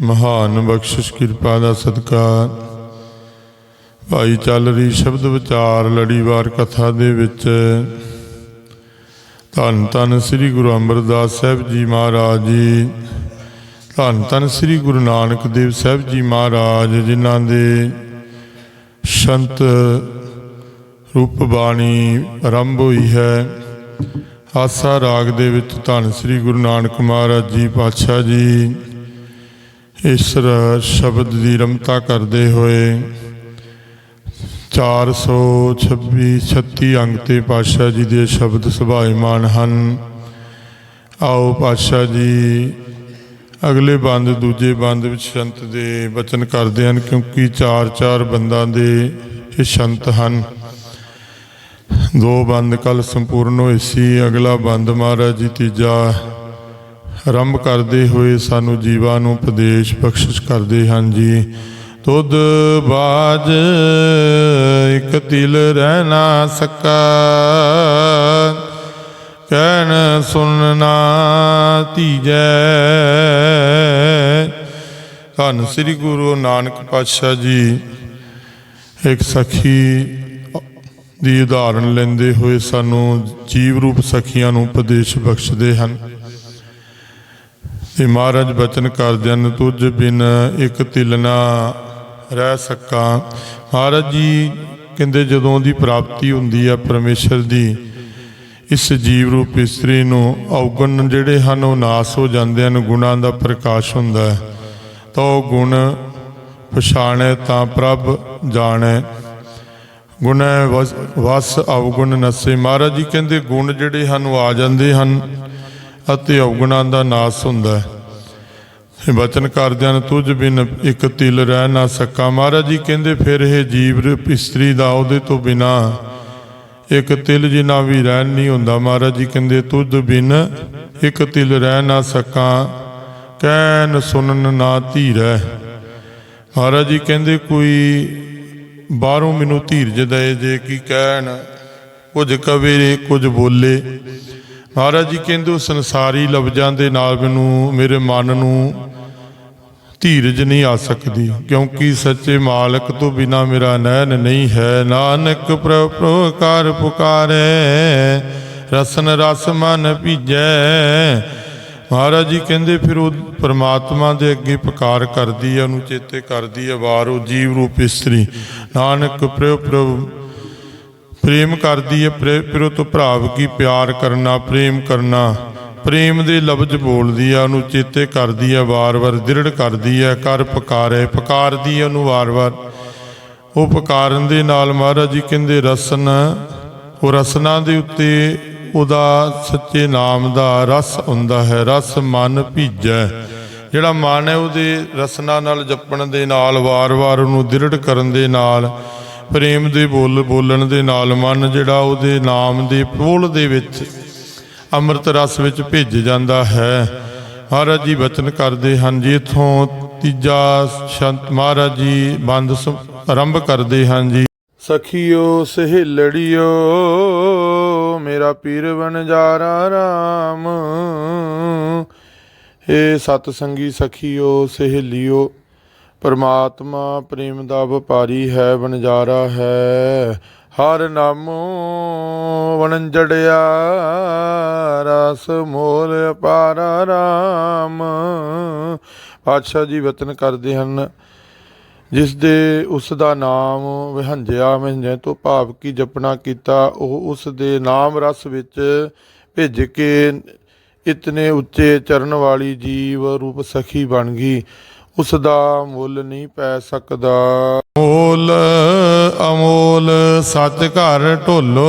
ਮਹਾਨ ਬਖਸ਼ਿਸ਼, ਕਿਰਪਾ ਦਾ ਸਦਕਾ ਭਾਈ ਚੱਲ ਰਹੀ ਸ਼ਬਦ ਵਿਚਾਰ, ਲੜੀਵਾਰ ਕਥਾ ਦੇ ਵਿੱਚ। ਧੰਨ ਧੰਨ ਸ੍ਰੀ ਗੁਰੂ ਅਮਰਦਾਸ ਸਾਹਿਬ ਜੀ ਮਹਾਰਾਜ ਜੀ। ਧੰਨ ਧੰਨ ਸ੍ਰੀ ਗੁਰੂ ਨਾਨਕ ਦੇਵ ਸਾਹਿਬ ਜੀ ਮਹਾਰਾਜ, ਜਿਨ੍ਹਾਂ ਦੇ ਸੰਤ ਰੂਪ ਬਾਣੀ ਆਰੰਭ ਹੋਈ ਹੈ। ਆਸਾ ਰਾਗ ਦੇ ਵਿੱਚ ਧੰਨ ਸ੍ਰੀ ਗੁਰੂ ਨਾਨਕ ਮਹਾਰਾਜ ਜੀ ਪਾਤਸ਼ਾਹ ਜੀ। ਇਸ ਸ਼ਬਦ ਦੀ ਰਮਤਾ ਕਰਦੇ ਹੋਏ 426 36 ਅੰਗ ਤੇ ਪਾਤਸ਼ਾਹ ਜੀ ਦੇ ਸ਼ਬਦ ਸੁਭਾਇਮਾਨ ਹਨ। ਆਓ ਪਾਤਸ਼ਾਹ ਜੀ, ਅਗਲੇ ਬੰਦ, ਦੂਜੇ ਬੰਦ ਵਿੱਚ ਸੰਤ ਦੇ ਬਚਨ ਕਰਦੇ ਹਨ, ਕਿਉਂਕਿ ਚਾਰ ਚਾਰ ਬੰਦਾਂ ਦੇ ਇਹ ਸੰਤ ਹਨ। ਦੋ ਬੰਦ ਕੱਲ ਸੰਪੂਰਨ ਹੋਏ ਸੀ, ਅਗਲਾ ਬੰਦ ਮਹਾਰਾਜ ਜੀ ਤੀਜਾ ਆਰੰਭ ਕਰਦੇ ਹੋਏ ਸਾਨੂੰ ਜੀਵਾਂ ਨੂੰ ਉਪਦੇਸ਼ ਬਖਸ਼ਿਸ਼ ਕਰਦੇ ਹਨ ਜੀ। ਤੁਧ ਬਾਜ ਇਕ ਤਿਲ ਰਹਿ ਨਾ ਸਕਾ। ਕਹਿਣ ਸੁਣਨਾ ਧੀਜੈ। ਧੰਨ ਸ੍ਰੀ ਗੁਰੂ ਨਾਨਕ ਪਾਤਸ਼ਾਹ ਜੀ, ਇੱਕ ਸਖੀ ਦੀ ਉਦਾਹਰਣ ਲੈਂਦੇ ਹੋਏ ਸਾਨੂੰ ਜੀਵ ਰੂਪ ਸਖੀਆਂ ਨੂੰ ਉਪਦੇਸ਼ ਬਖਸ਼ਦੇ ਹਨ। ਤੇ ਮਹਾਰਾਜ ਬਚਨ ਕਰਦੇ ਹਨ ਤੁਝ ਬਿਨ ਇੱਕ ਤਿਲ ਨਾ ਰਹਿ ਸਕਾਂ। ਮਹਾਰਾਜ ਜੀ ਕਹਿੰਦੇ ਜਦੋਂ ਦੀ ਪ੍ਰਾਪਤੀ ਹੁੰਦੀ ਆ ਪਰਮੇਸ਼ਰ ਦੀ, ਇਸ ਜੀਵ ਰੂਪ ਇਸਤਰੀ ਨੂੰ ਔਗਣ ਜਿਹੜੇ ਹਨ ਉਹ ਨਾਸ ਹੋ ਜਾਂਦੇ ਹਨ, ਗੁਣਾਂ ਦਾ ਪ੍ਰਕਾਸ਼ ਹੁੰਦਾ ਹੈ। ਤਾਂ ਉਹ ਗੁਣ ਪਛਾਣੈ ਤਾਂ ਪ੍ਰਭ ਜਾਣੈ। ਗੁਣ ਵਸ ਵਸ ਅਵਗੁਣ ਨਸੇ। ਮਹਾਰਾਜ ਜੀ ਕਹਿੰਦੇ ਗੁਣ ਜਿਹੜੇ ਹਨ ਉਹ ਆ ਜਾਂਦੇ ਹਨ ਅਤੇ ਅਵਗੁਣਾਂ ਦਾ ਨਾਸ ਹੁੰਦਾ ਹੈ। ਬਚਨ ਕਰਦਿਆਂ ਨੂੰ ਤੁਝ ਬਿਨ ਇੱਕ ਤਿਲ ਰਹਿ ਨਾ ਸਕਾ। ਮਹਾਰਾਜ ਜੀ ਕਹਿੰਦੇ, ਫਿਰ ਇਹ ਜੀਵ ਰੂਪ ਇਸਤਰੀ ਦਾ ਉਹਦੇ ਤੋਂ ਬਿਨਾ ਇੱਕ ਤਿਲ ਜਿਨਾ ਵੀ ਰਹਿਣ ਨਹੀਂ ਹੁੰਦਾ। ਮਹਾਰਾਜ ਜੀ ਕਹਿੰਦੇ, ਤੁਝ ਬਿਨ ਇੱਕ ਤਿਲ ਰਹਿ ਨਾ ਸਕਾਂ। ਕਹਿਨ ਸੁਣਨ ਨਾ ਧੀਰੈ। ਮਹਾਰਾਜ ਜੀ ਕਹਿੰਦੇ, ਕੋਈ ਬਾਹਰੋਂ ਮੈਨੂੰ ਧੀਰਜ ਦਏ ਜੇ ਕੀ ਕਹਿਣ, ਕੁਝ ਕਵੇ, ਕੁਝ ਬੋਲੇ। ਮਹਾਰਾਜ ਜੀ ਕਹਿੰਦੇ ਉਹ ਸੰਸਾਰੀ ਲਫ਼ਜ਼ਾਂ ਦੇ ਨਾਲ ਮੈਨੂੰ, ਮੇਰੇ ਮਨ ਨੂੰ ਧੀਰਜ ਨਹੀਂ ਆ ਸਕਦੀ, ਕਿਉਂਕਿ ਸੱਚੇ ਮਾਲਕ ਤੋਂ ਬਿਨਾ ਮੇਰਾ ਨੈਣ ਨਹੀਂ ਹੈ। ਨਾਨਕ ਪ੍ਰਭ ਪ੍ਰਕਾਰ ਪੁਕਾਰੇ, ਰਸਨ ਰਸ ਮਨ ਭੀਜੈ। ਮਹਾਰਾਜ ਜੀ ਕਹਿੰਦੇ ਫਿਰ ਉਹ ਪਰਮਾਤਮਾ ਦੇ ਅੱਗੇ ਪੁਕਾਰ ਕਰਦੀ ਹੈ ਉਹਨੂੰ ਚੇਤੇ ਕਰਦੀ ਹੈ ਵਾਰ ਉਹ ਜੀਵ ਰੂਪ ਇਸਤਰੀ। ਨਾਨਕ ਪ੍ਰਭ ਪ੍ਰਭ ਪ੍ਰੇਮ ਕਰਦੀ ਹੈ ਪ੍ਰੇ- ਫਿਰ ਤੋਂ ਭਰਾਵ ਕੀ ਪਿਆਰ ਕਰਨਾ, ਪ੍ਰੇਮ ਕਰਨਾ। ਪ੍ਰੇਮ ਦੇ ਲਫ਼ਜ਼ ਬੋਲਦੀ ਆ, ਉਹਨੂੰ ਚੇਤੇ ਕਰਦੀ ਆ, ਵਾਰ-ਵਾਰ ਦ੍ਰਿੜ ਕਰਦੀ ਆ, ਕਰ ਪੁਕਾਰੇ, ਪੁਕਾਰਦੀ ਆ ਉਹਨੂੰ ਵਾਰ-ਵਾਰ। ਉਹ ਪਕਾਰਨ ਦੇ ਨਾਲ ਮਹਾਰਾਜ ਜੀ ਕਹਿੰਦੇ, ਰਸਨ, ਉਹ ਰਸਨਾ ਦੇ ਉੱਤੇ ਉਹਦਾ ਸੱਚੇ ਨਾਮ ਦਾ ਰਸ ਹੁੰਦਾ ਹੈ, ਰਸ ਮਨ ਭੀਜੈ। ਜਿਹੜਾ ਮਨ ਹੈ ਉਹਦੇ ਰਸਨਾ ਨਾਲ ਜਪਣ ਦੇ ਨਾਲ, ਵਾਰ-ਵਾਰ ਉਹਨੂੰ ਦ੍ਰਿੜ ਕਰਨ ਦੇ ਨਾਲ ਪ੍ਰੇਮ ਦੇ ਬੋਲ ਬੋਲਣ ਦੇ ਨਾਲ ਮਨ ਜਿਹੜਾ ਉਹਦੇ ਨਾਮ ਦੇ ਪੋਲ ਦੇ ਵਿੱਚ ਅੰਮ੍ਰਿਤ ਰਸ ਵਿੱਚ ਭਿੱਜ ਜਾਂਦਾ ਹੈ। ਮਹਾਰਾਜ ਜੀ ਬਚਨ ਕਰਦੇ ਹਨ ਜੀ, ਇਥੋਂ ਤੀਜਾ ਸ਼ੰਤ ਮਹਾਰਾਜ ਜੀ ਬੰਦ ਸ- ਆਰੰਭ ਕਰਦੇ ਹਨ ਜੀ। ਸਖੀਓ, ਸਹੇਲੜਿਓ, ਮੇਰਾ ਪੀਰ ਵਣਜਾਰਾ ਰਾਮ। ਏ ਸਤ ਸੰਗੀ ਸਖੀਓ, ਸਹੇਲਿਓ ਪਰਮਾਤਮਾ ਪ੍ਰੇਮ ਦਾ ਵਪਾਰੀ ਹੈ, ਵਣਜਾਰਾ ਹੈ। ਹਰ ਨਾਮੋ ਵਣਜੜਿਆ, ਰਸ ਮੋਲ ਅਪਾਰਾ ਰਾਮ। ਪਾਤਸ਼ਾਹ ਜੀ ਵਤਨ ਕਰਦੇ ਹਨ, ਜਿਸ ਦੇ ਉਸ ਦਾ ਨਾਮ ਵਿਹੰਜਿਆ ਵਿਹੰਜੇ ਤੋਂ ਭਾਵ ਕੀ ਜਪਣਾ ਕੀਤਾ, ਉਹ ਉਸ ਦੇ ਨਾਮ ਰਸ ਵਿੱਚ ਭਿੱਜ ਕੇ ਇਤਨੇ ਉੱਚੇ ਚਰਨ ਵਾਲੀ ਜੀਵ ਰੂਪ ਸਖੀ ਬਣ ਗਈ। ਉਸ ਦਾ ਮੁੱਲ ਨਹੀਂ ਪੈ ਸਕਦਾ। ਮੋਲ ਅਮੋਲ, ਸੱਚ ਘਰ ਢੋਲੋ,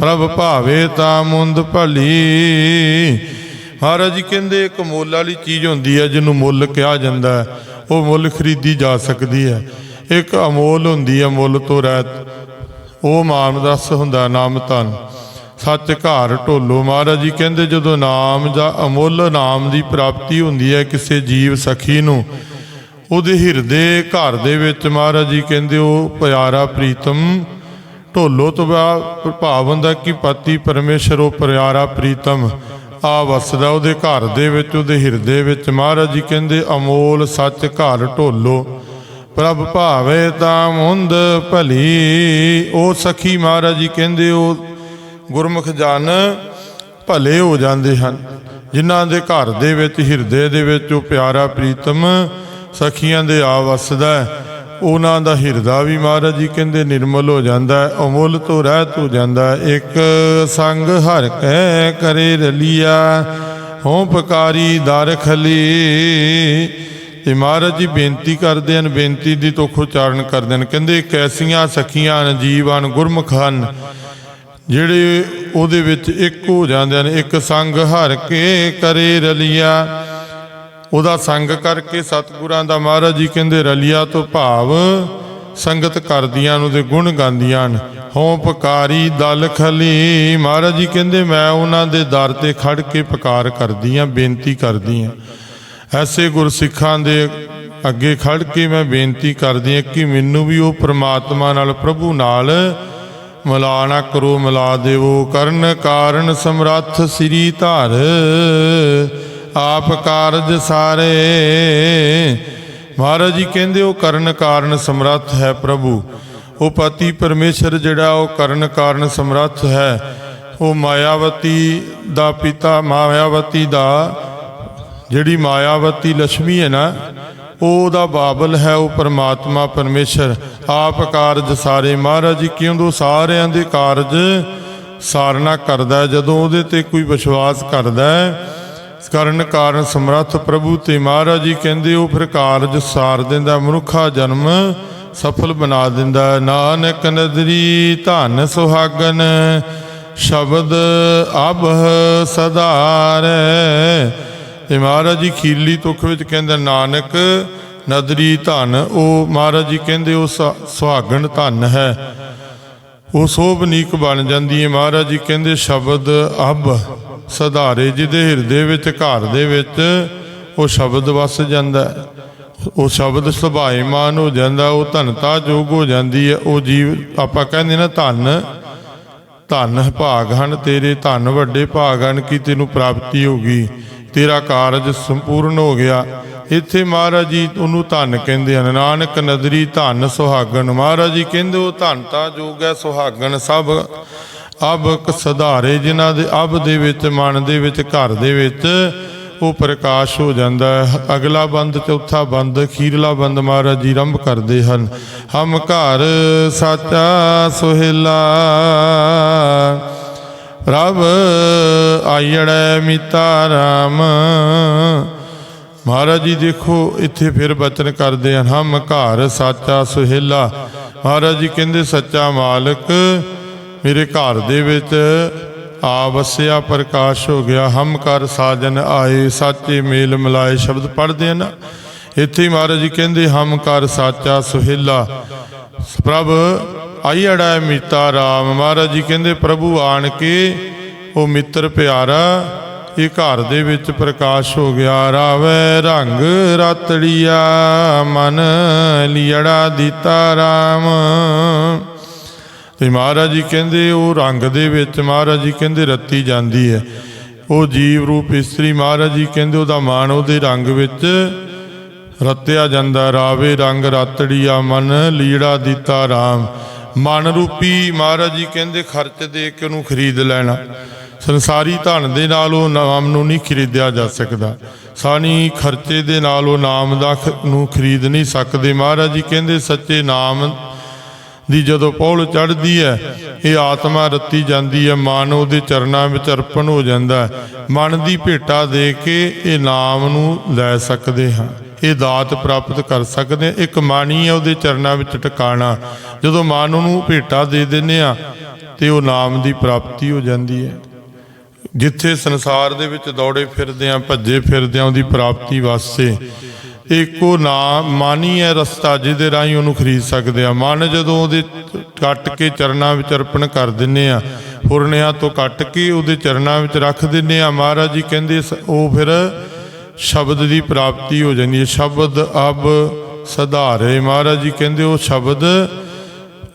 ਪ੍ਰਭ ਭਾਵੇ ਤਾਂ ਮੁੰਦ ਭਲੀ। ਮਹਾਰਾਜ ਜੀ ਕਹਿੰਦੇ, ਇੱਕ ਮੁੱਲ ਵਾਲੀ ਚੀਜ਼ ਹੁੰਦੀ ਹੈ, ਜਿਹਨੂੰ ਮੁੱਲ ਕਿਹਾ ਜਾਂਦਾ ਹੈ, ਉਹ ਮੁੱਲ ਖਰੀਦੀ ਜਾ ਸਕਦੀ ਹੈ। ਇੱਕ ਅਮੋਲ ਹੁੰਦੀ ਹੈ, ਮੁੱਲ ਤੋਂ ਰਹਿਤ, ਉਹ ਮਾਨਦਸ ਹੁੰਦਾ ਨਾਮ ਧਨ। ਸੱਚ ਘਰ ਢੋਲੋ ਮਹਾਰਾਜ ਜੀ, ਕਹਿੰਦੇ ਜਦੋਂ ਨਾਮ ਦਾ ਅਮੁੱਲ ਨਾਮ ਦੀ ਪ੍ਰਾਪਤੀ ਹੁੰਦੀ ਹੈ ਕਿਸੇ ਜੀਵ ਸਖੀ ਨੂੰ, ਉਹਦੇ ਹਿਰਦੇ ਘਰ ਦੇ ਵਿੱਚ ਮਹਾਰਾਜ ਜੀ ਕਹਿੰਦੇ ਉਹ ਪਿਆਰਾ ਪ੍ਰੀਤਮ, ਢੋਲੋ ਤੋਂ ਬਾ- ਭਾਵ ਹੁੰਦਾ ਕਿ ਪਤੀ ਪਰਮੇਸ਼ਰ ਉਹ ਪਿਆਰਾ ਪ੍ਰੀਤਮ, ਆ ਵਸਦਾ ਉਹਦੇ ਘਰ ਦੇ ਵਿੱਚ, ਉਹਦੇ ਹਿਰਦੇ ਵਿੱਚ। ਮਹਾਰਾਜ ਜੀ ਕਹਿੰਦੇ, ਅਮੋਲ ਸੱਚ ਘਰ ਢੋਲੋ, ਪ੍ਰਭ ਭਾਵੇ ਤਾਂ ਮੁੰਦ ਭਲੀ, ਉਹ ਸਖੀ ਮਹਾਰਾਜ ਜੀ ਕਹਿੰਦੇ, ਉਹ ਗੁਰਮੁਖ ਜਨ ਭਲੇ ਹੋ ਜਾਂਦੇ ਹਨ। ਜਿਨ੍ਹਾਂ ਦੇ ਘਰ ਦੇ ਵਿੱਚ, ਹਿਰਦੇ ਦੇ ਵਿੱਚ ਉਹ ਪਿਆਰਾ ਪ੍ਰੀਤਮ ਸਖੀਆਂ ਦੇ ਆ ਵਸਦਾ ਉਹਨਾਂ ਦਾ ਹਿਰਦਾ ਵੀ ਮਹਾਰਾਜ ਜੀ ਕਹਿੰਦੇ ਨਿਰਮਲ ਹੋ ਜਾਂਦਾ ਹੈ, ਅਮੁੱਲ ਤੋਂ ਰਹਿਤ ਹੋ ਜਾਂਦਾ ਹੈ। ਇੱਕ ਸੰਗ ਹਰ ਕੈ ਕਰੇ ਰਲੀਆ ਹੋਂ ਪਕਾਰੀ ਦਰ ਖਲੀ। ਤੇ ਮਹਾਰਾਜ ਜੀ ਬੇਨਤੀ ਕਰਦੇ ਹਨ, ਬੇਨਤੀ ਦੀ ਤੋਖ ਉਚਾਰਨ ਕਰਦੇ ਹਨ। ਕਹਿੰਦੇ ਕੈਸੀਆਂ ਸਖੀਆਂ ਹਨ ਜੀਵਾਨ ਗੁਰਮੁਖ ਹਨ। ਜਿਹੜੇ ਉਹਦੇ ਵਿੱਚ ਇੱਕ ਹੋ ਜਾਂਦੇ ਹਨ, ਇੱਕ ਸੰਗ ਹਰ ਕੇ ਕਰੇ ਰਲੀਆ। ਉਹਦਾ ਸੰਗ ਕਰਕੇ ਸਤਿਗੁਰਾਂ ਦਾ ਮਹਾਰਾਜ ਜੀ ਕਹਿੰਦੇ, ਰਲੀਆ ਤੋਂ ਭਾਵ ਸੰਗਤ ਕਰਦੀਆਂ ਨੂੰ ਦੇ ਗੁਣ ਗਾਉਂਦੀਆਂ ਹਨ। ਹੋਂ ਪਕਾਰੀ ਦਲ ਖਲੀ। ਮਹਾਰਾਜ ਜੀ ਕਹਿੰਦੇ, ਮੈਂ ਉਹਨਾਂ ਦੇ ਦਰ ਤੇ ਖੜ ਕੇ ਪਕਾਰ ਕਰਦੀ ਆ ਬੇਨਤੀ ਕਰਦੀ ਆ ਐਸੇ ਗੁਰਸਿੱਖਾਂ ਦੇ ਅੱਗੇ ਖੜ ਕੇ ਮੈਂ ਬੇਨਤੀ ਕਰਦੀ ਆ ਕਿ ਮੈਨੂੰ ਵੀ ਉਹ ਪ੍ਰਮਾਤਮਾ ਨਾਲ, ਪ੍ਰਭੂ ਨਾਲ ਮਿਲਾ ਨਾ ਕਰੋ, ਮਿਲਾ ਦੇਵੋ। ਕਰਨ ਕਾਰਨ ਸਮਰੱਥ ਸ੍ਰੀ ਧਰ, ਆਪ ਕਾਰਜ ਸਾਰੇ। ਮਹਾਰਾਜ ਜੀ ਕਹਿੰਦੇ, ਉਹ ਕਰਨ ਕਾਰਨ ਸਮਰੱਥ ਹੈ ਪ੍ਰਭੂ। ਉਹ ਪਤੀ ਪਰਮੇਸ਼ਰ ਜਿਹੜਾ, ਉਹ ਕਰਨ ਕਾਰਨ ਸਮਰੱਥ ਹੈ। ਉਹ ਮਾਇਆਵਤੀ ਦਾ ਪਿਤਾ, ਮਾਇਆਵਤੀ ਦਾ, ਜਿਹੜੀ ਮਾਇਆਵਤੀ ਲక్ష్ਮੀ ਹੈ ਨਾ ਉਹਦਾ ਬਾਬਲ ਹੈ, ਉਹ ਪਰਮਾਤਮਾ ਪਰਮੇਸ਼ਰ। ਆਪ ਕਾਰਜ ਸਾਰੇ, ਮਹਾਰਾਜ ਜੀ ਕਿਉਂਦੋਂ ਸਾਰਿਆਂ ਦੇ ਕਾਰਜ ਸਾਰਨਾ ਕਰਦਾ ਜਦੋਂ ਉਹਦੇ ਤੇ ਕੋਈ ਵਿਸ਼ਵਾਸ ਕਰਦਾ ਹੈ। ਕਰਨ ਕਾਰਨ ਸਮਰੱਥ ਪ੍ਰਭੂ ਤੇ ਮਹਾਰਾਜ ਜੀ ਕਹਿੰਦੇ, ਉਹ ਫਿਰ ਕਾਰਜ ਸਾਰ ਦਿੰਦਾ ਮਨੁੱਖਾ ਜਨਮ ਸਫਲ ਬਣਾ ਦਿੰਦਾ ਨਾਨਕ ਨਦਰੀ ਧਨ ਸੁਹਾਗਨ, ਸ਼ਬਦ ਅਬਹ ਸਦਾਰੈ ਤੇ ਮਹਾਰਾਜ ਜੀ ਖੀਰਲੀ ਤੁਖ ਵਿੱਚ ਕਹਿੰਦਾ, ਨਾਨਕ ਨਦਰੀ ਧਨ, ਉਹ ਮਹਾਰਾਜ ਜੀ ਕਹਿੰਦੇ, ਉਹ ਸੁ- ਸੁਹਾਗਣ ਧਨ ਹੈ। ਉਹ ਸੋਭਨੀਕ ਬਣ ਜਾਂਦੀ ਹੈ। ਮਹਾਰਾਜ ਜੀ ਕਹਿੰਦੇ, ਸ਼ਬਦ ਅਬ ਸਧਾਰੇ, ਜਿਹਦੇ ਹਿਰਦੇ ਵਿੱਚ, ਘਰ ਦੇ ਵਿੱਚ ਉਹ ਸ਼ਬਦ ਵਸ ਜਾਂਦਾ ਉਹ ਸ਼ਬਦ ਸੁਭਾਏਮਾਨ ਹੋ ਜਾਂਦਾ, ਉਹ ਧਨਤਾ ਜੋਗ ਹੋ ਜਾਂਦੀ ਹੈ। ਉਹ ਜੀਵ, ਆਪਾਂ ਕਹਿੰਦੇ ਨਾ, ਧਨ ਧਨ ਭਾਗ ਹਨ, ਤੇਰੇ ਧਨ ਵੱਡੇ ਭਾਗ ਹਨ, ਕਿ ਤੈਨੂੰ ਪ੍ਰਾਪਤੀ ਹੋ ਗਈ? ਤੇਰਾ ਕਾਰਜ ਸੰਪੂਰਨ ਹੋ ਗਿਆ। ਇੱਥੇ ਮਹਾਰਾਜ ਜੀ ਉਹਨੂੰ ਧਨ ਕਹਿੰਦੇ ਹਨ। ਨਾਨਕ ਨਦਰੀ ਧਨ ਸੁਹਾਗਣ। ਮਹਾਰਾਜ ਜੀ ਕਹਿੰਦੇ, ਉਹ ਧਨ ਤਾਂ ਜੋਗ ਹੈ, ਸੁਹਾਗਣ ਸਭ। ਅਬ ਸਧਾਰੇ ਜਿਨ੍ਹਾਂ ਦੇ, ਅਬ ਦੇ ਵਿੱਚ, ਮਨ ਦੇ ਵਿੱਚ, ਘਰ ਦੇ ਵਿੱਚ ਉਹ ਪ੍ਰਕਾਸ਼ ਹੋ ਜਾਂਦਾ ਹੈ। ਅਗਲਾ ਬੰਦ, ਚੌਥਾ ਬੰਦ ਖੀਰਲਾ ਬੰਦ ਮਹਾਰਾਜ ਜੀ ਆਰੰਭ ਕਰਦੇ ਹਨ। ਹਮ ਘਰ ਸਾਚਾ ਸੁਹੇਲਾ ਪ੍ਰਭ ਆਇੜੈ ਮਿਤਾ ਰਾਮ। ਮਹਾਰਾਜ ਜੀ ਦੇਖੋ, ਇੱਥੇ ਫਿਰ ਬਚਨ ਕਰਦੇ ਹਨ, ਹਮ ਘਰ ਸਾਚਾ ਸੁਹੇਲਾ। ਮਹਾਰਾਜ ਜੀ ਕਹਿੰਦੇ, ਸੱਚਾ ਮਾਲਕ ਮੇਰੇ ਘਰ ਦੇ ਵਿੱਚ ਆ ਵਸਿਆ ਪ੍ਰਕਾਸ਼ ਹੋ ਗਿਆ। ਹਮ ਕਰ ਸਾਜਨ ਆਏ, ਸਾਚੇ ਮੇਲ ਮਿਲਾਏ ਸ਼ਬਦ ਪੜ੍ਹਦੇ ਹਨ। ਇੱਥੇ ਮਹਾਰਾਜ ਜੀ ਕਹਿੰਦੇ, ਹਮ ਕਰ ਸਾਚਾ ਸੁਹੇਲਾ। ਪ੍ਰਭ ਆਈੜਾ ਮੀਤਾ ਰਾਮ। ਮਹਾਰਾਜ ਜੀ ਕਹਿੰਦੇ, ਪ੍ਰਭੂ ਆਣ ਕੇ ਉਹ ਮਿੱਤਰ ਪਿਆਰਾ, ਇਹ ਘਰ ਦੇ ਵਿੱਚ ਪ੍ਰਕਾਸ਼ ਹੋ ਗਿਆ। ਰਾਵੇ ਰੰਗ ਰਤੜੀਆ, ਮਨ ਲੀੜਾ ਦਿੱਤਾ ਰਾਮ। ਤੇ ਮਹਾਰਾਜ ਜੀ ਕਹਿੰਦੇ, ਉਹ ਰੰਗ ਦੇ ਵਿੱਚ, ਮਹਾਰਾਜ ਜੀ ਕਹਿੰਦੇ, ਰੱਤੀ ਜਾਂਦੀ ਹੈ। ਉਹ ਜੀਵ ਰੂਪ ਇਸਤਰੀ, ਮਹਾਰਾਜ ਜੀ ਕਹਿੰਦੇ, ਉਹਦਾ ਮਾਨ ਉਹਦੇ ਰੰਗ ਵਿੱਚ ਰਤਿਆ ਜਾਂਦਾ। ਰਾਵੇ ਰੰਗ ਰਾਤੜੀਆ, ਮਨ ਲੀੜਾ ਦਿੱਤਾ ਰਾਮ। ਮਨ ਰੂਪੀ ਮਹਾਰਾਜ ਜੀ ਕਹਿੰਦੇ, ਖਰਚ ਦੇ ਕੇ ਉਹਨੂੰ ਖਰੀਦ ਲੈਣਾ। ਸੰਸਾਰੀ ਧਨ ਦੇ ਨਾਲ ਉਹ ਨਾਮ ਨੂੰ ਨਹੀਂ ਖਰੀਦਿਆ ਜਾ ਸਕਦਾ। ਸਾਨੀ ਖਰਚੇ ਦੇ ਨਾਲ ਉਹ ਨਾਮ ਦਾ ਖ- ਨੂੰ ਖਰੀਦ ਨਹੀਂ ਸਕਦੇ। ਮਹਾਰਾਜ ਜੀ ਕਹਿੰਦੇ, ਸੱਚੇ ਨਾਮ ਦੀ ਜਦੋਂ ਪੌਲ ਚੜ੍ਹਦੀ ਹੈ, ਇਹ ਆਤਮਾ ਰੱਤੀ ਜਾਂਦੀ ਹੈ। ਮਨ ਉਹਦੇ ਚਰਨਾਂ ਵਿੱਚ ਅਰਪਣ ਹੋ ਜਾਂਦਾ ਹੈ। ਮਨ ਦੀ ਭੇਟਾ ਦੇ ਕੇ ਇਹ ਨਾਮ ਨੂੰ ਲੈ ਸਕਦੇ ਹਾਂ। ਇਹ ਦਾਤ ਪ੍ਰਾਪਤ ਕਰ ਸਕਦੇ ਹਾਂ। ਇੱਕ ਮਾਣੀ ਹੈ, ਉਹਦੇ ਚਰਨਾਂ ਵਿੱਚ ਟਿਕਾਣਾ। ਜਦੋਂ ਮਨ ਉਹਨੂੰ ਭੇਟਾ ਦੇ ਦਿੰਦੇ ਆ ਤੇ ਉਹ ਨਾਮ ਦੀ ਪ੍ਰਾਪਤੀ ਹੋ ਜਾਂਦੀ ਹੈ। ਜਿੱਥੇ ਸੰਸਾਰ ਦੇ ਵਿੱਚ ਦੌੜੇ ਫਿਰਦੇ ਆ ਭੱਜੇ ਫਿਰਦੇ ਆ ਉਹਦੀ ਪ੍ਰਾਪਤੀ ਵਾਸਤੇ ਇੱਕੋ ਨਾਮ ਮਾਨੀ ਹੈ, ਰਸਤਾ ਜਿਹਦੇ ਰਾਹੀਂ ਉਹਨੂੰ ਖਰੀਦ ਸਕਦੇ ਆ ਮਨ ਜਦੋਂ ਉਹਦੇ ਕੱਟ ਕੇ ਚਰਨਾਂ ਵਿੱਚ ਅਰਪਣ ਕਰ ਦਿੰਨੇ ਆ ਫੁਰਨਿਆਂ ਤੋਂ ਕੱਟ ਕੇ ਉਹਦੇ ਚਰਨਾਂ ਵਿੱਚ ਰੱਖ ਦਿੰਨੇ ਆ ਮਹਾਰਾਜ ਜੀ ਕਹਿੰਦੇ ਸ- ਉਹ ਫਿਰ ਸ਼ਬਦ ਦੀ ਪ੍ਰਾਪਤੀ ਹੋ ਜਾਂਦੀ ਹੈ। ਸ਼ਬਦ ਅਬ ਸਧਾਰੇ। ਮਹਾਰਾਜ ਜੀ ਕਹਿੰਦੇ, ਉਹ ਸ਼ਬਦ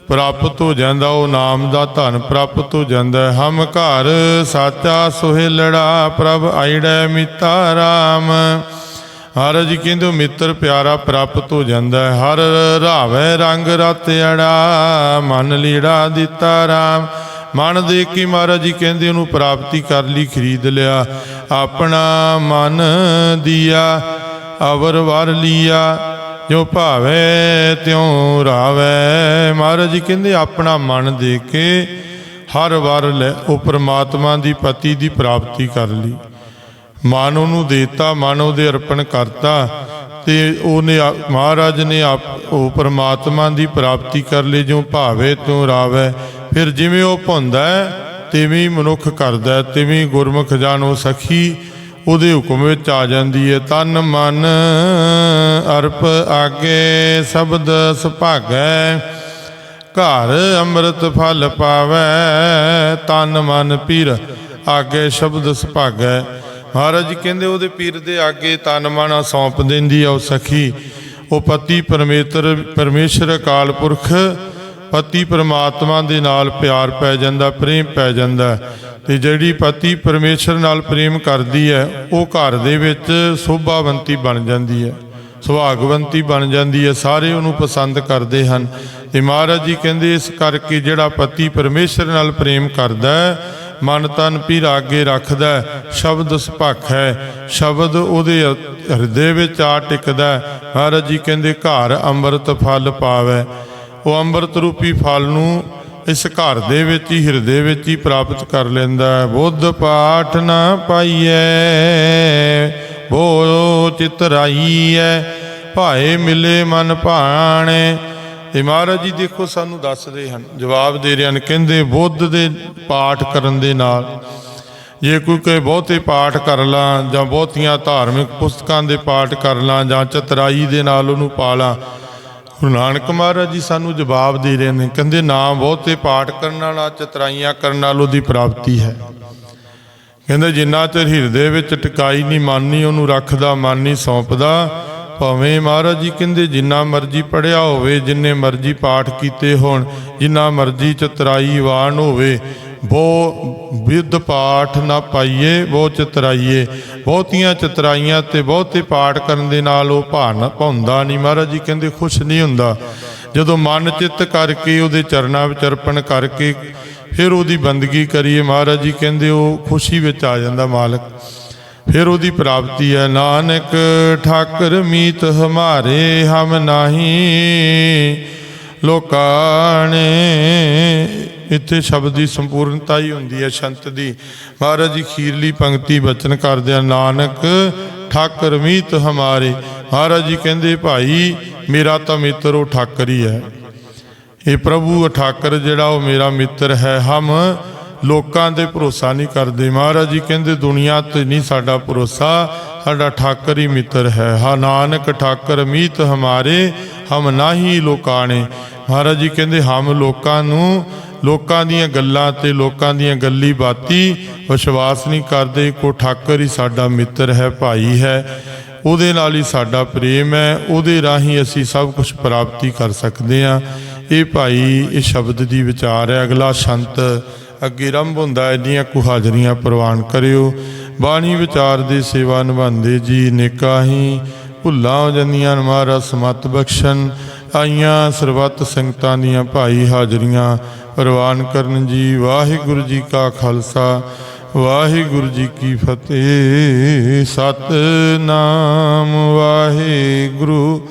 ਪ੍ਰਾਪਤ ਹੋ ਜਾਂਦਾ, ਉਹ ਨਾਮ ਦਾ ਧਨ ਪ੍ਰਾਪਤ ਹੋ ਜਾਂਦਾ ਹਮ ਘਰ ਸਾਚਾ ਸੁਹੇਲੜਾ ਪ੍ਰਭ ਆਈੜੈ ਮਿਤਾ ਰਾਮ। ਮਹਾਰਾਜ ਜੀ ਕਹਿੰਦੇ, ਉਹ ਮਿੱਤਰ ਪਿਆਰਾ ਪ੍ਰਾਪਤ ਹੋ ਜਾਂਦਾ ਹਰ ਰਾਵੇ ਰੰਗ ਰਤ ਅੜਾ, ਮਨ ਲੀੜਾ ਦਿੱਤਾ ਰਾਮ। ਮਨ ਦੇਖ ਕੇ ਮਹਾਰਾਜ ਜੀ ਕਹਿੰਦੇ ਉਹਨੂੰ ਪ੍ਰਾਪਤੀ ਕਰ ਲਈ, ਖਰੀਦ ਲਿਆ। ਆਪਣਾ ਮਨ ਦੀਆ, ਅਵਰ ਵਰ ਲੀਆ, ਜੋ ਭਾਵੇ ਤਿਉ ਰਾਵੇ। ਮਹਾਰਾਜ ਜੀ ਕਹਿੰਦੇ ਆਪਣਾ ਮਨ ਦੇ ਕੇ ਹਰ ਵਾਰ ਲੈ ਉਹ ਪ੍ਰਮਾਤਮਾ ਦੀ, ਪਤੀ ਦੀ ਪ੍ਰਾਪਤੀ ਕਰ ਲਈ। ਮਨ ਉਹਨੂੰ ਦੇਤਾ, ਮਨ ਉਹਦੇ ਅਰਪਣ ਕਰਤਾ ਤੇ ਉਹਨੇ ਮਹਾਰਾਜ ਨੇ ਆਪ, ਉਹ ਪ੍ਰਮਾਤਮਾ ਦੀ ਪ੍ਰਾਪਤੀ ਕਰ ਲਈ, ਜੋ ਭਾਵੇ ਤੂੰ ਰਾਵੇ। ਫਿਰ ਜਿਵੇਂ ਉਹ ਭੁੰਦਾ ਤਿਵੇਂ ਮਨੁੱਖ ਕਰਦਾ ਤਿਵੇਂ ਹੀ ਗੁਰਮੁਖ ਜਾਣੋ ਸਖੀ ਉਹਦੇ ਹੁਕਮ ਵਿੱਚ ਆ ਜਾਂਦੀ ਹੈ। ਤਨ ਮਨ ਅਰਪ ਆਗੇ ਸ਼ਬਦ ਸੁਭਾਗੈ, ਘਰ ਅੰਮ੍ਰਿਤ ਫਲ ਪਾਵੈ, ਤਨ ਮਨ ਪੀਰ ਆਗੇ ਸ਼ਬਦ ਸੁਭਾਗੈ। ਮਹਾਰਾਜ ਜੀ ਕਹਿੰਦੇ ਉਹਦੇ ਪੀਰ ਦੇ ਆਗੇ ਤਨ ਮਨ ਸੌਂਪ ਦਿੰਦੀ ਆ ਉਹ ਸਖੀ। ਉਹ ਪਤੀ ਪਰਮੇਸ਼ਰ ਪਰਮੇਸ਼ਰ, ਅਕਾਲ ਪੁਰਖ ਪਤੀ ਪਰਮਾਤਮਾ ਦੇ ਨਾਲ ਪਿਆਰ ਪੈ ਜਾਂਦਾ, ਪ੍ਰੇਮ ਪੈ ਜਾਂਦਾ ਤੇ ਜਿਹੜੀ ਪਤੀ ਪਰਮੇਸ਼ਰ ਨਾਲ ਪ੍ਰੇਮ ਕਰਦੀ ਹੈ, ਉਹ ਘਰ ਦੇ ਵਿੱਚ ਸੋਭਾਵੰਤੀ ਬਣ ਜਾਂਦੀ ਹੈ ਸੁਹਾਗਵੰਤੀ ਬਣ ਜਾਂਦੀ ਹੈ, ਸਾਰੇ ਉਹਨੂੰ ਪਸੰਦ ਕਰਦੇ ਹਨ। ਤੇ ਮਹਾਰਾਜ ਜੀ ਕਹਿੰਦੇ, ਇਸ ਕਰਕੇ ਜਿਹੜਾ ਪਤੀ ਪਰਮੇਸ਼ਰ ਨਾਲ ਪ੍ਰੇਮ ਕਰਦਾ ਹੈ, ਮਨ ਤਨ ਪੀਰ ਅੱਗੇ ਰੱਖਦਾ ਸ਼ਬਦ ਸੁਭਾਖ ਹੈ, ਸ਼ਬਦ ਉਹਦੇ ਹਿਰਦੇ ਵਿੱਚ ਆ ਟਿਕਦਾ ਮਹਾਰਾਜ ਜੀ ਕਹਿੰਦੇ, ਘਰ ਅੰਮ੍ਰਿਤ ਫਲ ਪਾਵੇ। ਉਹ ਅੰਮ੍ਰਿਤ ਰੂਪੀ ਫਲ ਨੂੰ ਇਸ ਘਰ ਦੇ ਵਿੱਚ ਹੀ, ਹਿਰਦੇ ਵਿੱਚ ਹੀ ਪ੍ਰਾਪਤ ਕਰ ਲੈਂਦਾ ਹੈ। ਬੁੱਧ ਪਾਠ ਨਾ ਪਾਈਐ ਬੋ ਚਿਤਰਾਈਐ ਭਾਏ ਮਿਲੇ ਮਨ ਭਾਣੇ। ਇਹ ਮਹਾਰਾਜ ਜੀ ਦੇਖੋ, ਸਾਨੂੰ ਦੱਸ ਰਹੇ ਹਨ, ਜਵਾਬ ਦੇ ਰਹੇ ਹਨ, ਕਹਿੰਦੇ ਬੁੱਧ ਦੇ ਪਾਠ ਕਰਨ ਦੇ ਨਾਲ ਜੇ ਕੋਈ ਕਹੇ ਬਹੁਤੇ ਪਾਠ ਕਰ ਲਾਂ ਜਾਂ ਬਹੁਤੀਆਂ ਧਾਰਮਿਕ ਪੁਸਤਕਾਂ ਦੇ ਪਾਠ ਕਰ ਲਾਂ ਜਾਂ ਚਤਰਾਈ ਦੇ ਨਾਲ ਉਹਨੂੰ ਪਾ ਲਾਂ ਗੁਰੂ ਨਾਨਕ ਮਹਾਰਾਜ ਜੀ ਸਾਨੂੰ ਜਵਾਬ ਦੇ ਰਹੇ ਨੇ, ਕਹਿੰਦੇ ਨਾ ਬਹੁਤੇ ਪਾਠ ਕਰਨ ਨਾਲ ਚਤਰਾਈਆਂ ਕਰਨ ਨਾਲ ਉਹਦੀ ਪ੍ਰਾਪਤੀ ਹੈ। ਕਹਿੰਦੇ ਜਿੰਨਾ ਚਿਰ ਹਿਰਦੇ ਵਿੱਚ ਟਿਕਾਈ ਨਹੀਂ ਮਾਨੀ, ਉਹਨੂੰ ਰੱਖਦਾ, ਮਾਨੀ ਸੌਂਪਦਾ, ਭਾਵੇਂ ਮਹਾਰਾਜ ਜੀ ਕਹਿੰਦੇ ਜਿੰਨਾ ਮਰਜ਼ੀ ਪੜਿਆ ਹੋਵੇ, ਜਿੰਨੇ ਮਰਜ਼ੀ ਪਾਠ ਕੀਤੇ ਹੋਣ, ਜਿੰਨਾ ਮਰਜ਼ੀ ਚਤਰਾਈ ਵਾਣ ਹੋਵੇ ਬੋ ਵਿਦ ਪਾਠ ਨਾ ਪਾਈਏ ਬਹੁ ਚਤਰਾਈਏ। ਬਹੁਤੀਆਂ ਚਤਰਾਈਆਂ ਤੇ ਬਹੁਤੇ ਪਾਠ ਕਰਨ ਦੇ ਨਾਲ ਉਹ ਭਾਨ ਭੌਂਦਾ ਨਹੀਂ। ਮਹਾਰਾਜ ਜੀ ਕਹਿੰਦੇ, ਖੁਸ਼ ਨਹੀਂ ਹੁੰਦਾ। ਜਦੋਂ ਮਨ ਚਿੱਤ ਕਰਕੇ, ਉਹਦੇ ਚਰਨਾਂ ਵਿੱਚ ਅਰਪਣ ਕਰਕੇ ਫਿਰ ਉਹਦੀ ਬੰਦਗੀ ਕਰੀਏ, ਮਹਾਰਾਜ ਜੀ ਕਹਿੰਦੇ, ਉਹ ਖੁਸ਼ੀ ਵਿੱਚ ਆ ਜਾਂਦਾ ਮਾਲਕ। ਫਿਰ ਉਹਦੀ ਪ੍ਰਾਪਤੀ ਹੈ, ਨਾਨਕ ਠਾਕਰ ਮੀਤ ਹਮਾਰੇ ਹਮ ਨਾਹੀ। ਲੋਕਾਣੇ ਇੱਥੇ ਸ਼ਬਦ ਦੀ ਸੰਪੂਰਨਤਾ ਹੀ ਹੁੰਦੀ ਹੈ, ਸ਼ੰਤ ਦੀ। ਮਹਾਰਾਜ ਜੀ, ਖੀਰਲੀ ਪੰਕਤੀ ਬਚਨ ਕਰਦੇ ਆ ਨਾਨਕ ਠਾਕਰ ਮੀਤ ਹਮਾਰੇ। ਮਹਾਰਾਜ ਜੀ ਕਹਿੰਦੇ, ਭਾਈ, ਮੇਰਾ ਤਾਂ ਮਿੱਤਰ ਉਹ ਠਾਕਰ ਹੀ ਹੈ। ਇਹ ਪ੍ਰਭੂ ਠਾਕਰ ਜਿਹੜਾ ਉਹ ਮੇਰਾ ਮਿੱਤਰ ਹੈ। ਹਮ ਲੋਕਾਂ 'ਤੇ ਭਰੋਸਾ ਨਹੀਂ ਕਰਦੇ। ਮਹਾਰਾਜ ਜੀ ਕਹਿੰਦੇ, ਦੁਨੀਆ ਤੇ ਨਹੀਂ ਸਾਡਾ ਭਰੋਸਾ। ਸਾਡਾ ਠਾਕਰ ਹੀ ਮਿੱਤਰ ਹੈ। ਹਾਂ, ਨਾਨਕ ਠਾਕਰ ਮੀਤ ਹਮਾਰੇ। ਹਮ ਨਾਹੀ ਨੇ। ਮਹਾਰਾਜ ਜੀ ਕਹਿੰਦੇ, ਹਮ ਲੋਕਾਂ ਨੂੰ, ਲੋਕਾਂ ਦੀਆਂ ਗੱਲਾਂ ਤੇ ਲੋਕਾਂ ਦੀਆਂ ਗੱਲੀ ਬਾਤੀ ਵਿਸ਼ਵਾਸ ਨਹੀਂ ਕਰਦੇ ਕੋ ਠਾਕਰ ਹੀ ਸਾਡਾ ਮਿੱਤਰ ਹੈ, ਭਾਈ ਹੈ। ਉਹਦੇ ਨਾਲ ਹੀ ਸਾਡਾ ਪ੍ਰੇਮ ਹੈ, ਉਹਦੇ ਰਾਹੀਂ ਅਸੀਂ ਸਭ ਕੁਝ ਪ੍ਰਾਪਤੀ ਕਰ ਸਕਦੇ ਹਾਂ। ਇਹ ਭਾਈ, ਇਹ ਸ਼ਬਦ ਦੀ ਵਿਚਾਰ ਹੈ। ਅਗਲਾ ਸੰਤ ਅੱਗੇ ਰੰਭ ਹੁੰਦਾ ਇੰਨੀਆਂ ਕੁ ਹਾਜ਼ਰੀਆਂ ਪ੍ਰਵਾਨ ਕਰਿਓ। ਬਾਣੀ ਵਿਚਾਰ ਦੀ ਸੇਵਾ ਨਿਭਾਉਂਦੇ ਜੀ, ਨੇਕਾ ਹੀ ਭੁੱਲਾਂ ਹੋ ਜਾਂਦੀਆਂ ਨੇ ਮਹਾਰਾਜ, ਸਮਤ ਬਖਸ਼ਣ। ਆਈਆਂ ਸਰਬੱਤ ਸੰਗਤਾਂ ਦੀਆਂ ਭਾਈ ਹਾਜ਼ਰੀਆਂ, ਪ੍ਰਵਾਨ ਕਰਨ ਜੀ, ਵਾਹਿਗੁਰੂ ਜੀ ਕਾ ਖਾਲਸਾ, ਵਾਹਿਗੁਰੂ ਜੀ ਕੀ ਫਤਿਹ। ਸਤਨਾਮ ਵਾਹਿਗੁਰੂ।